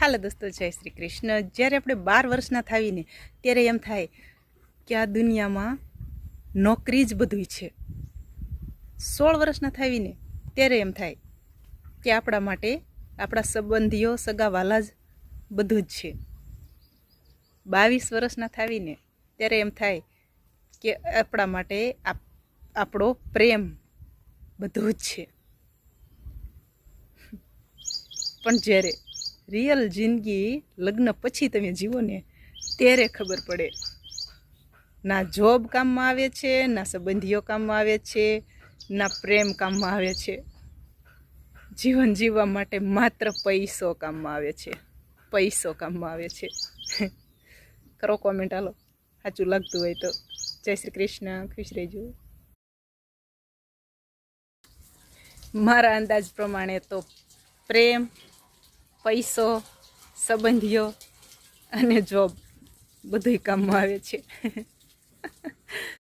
હાલો દોસ્તો, જય શ્રી કૃષ્ણ. જ્યારે આપણે બાર વર્ષના થાવીને, ત્યારે એમ થાય કે આ દુનિયામાં નોકરી જ બધું છે. સોળ વર્ષના થાવીને, ત્યારે એમ થાય કે આપણા માટે આપણા સંબંધીઓ સગા વાલા જ બધું જ છે. બાવીસ વર્ષના થાવીને, ત્યારે એમ થાય કે આપણા માટે આપ, આપણો પ્રેમ બધું જ છે. પણ જ્યારે રિયલ જિંદગી લગ્ન પછી તમે જીવો ને ત્યારે ખબર પડે. ના જોબ કામમાં આવે છે, ના સંબંધીઓ કામમાં આવે છે, ના પ્રેમ કામમાં આવે છે. જીવન જીવવા માટે માત્ર પૈસો કામમાં આવે છે. પૈસો કામમાં આવે છે. કરો કોમેન્ટ હાલો. સાચું લાગતું હોય તો. જય શ્રી કૃષ્ણ. ખુશ રહેજો. મારા અંદાજ પ્રમાણે તો પ્રેમ પૈસો સંબંધીઓ અને જોબ બધુંય કામમાં આવે છે.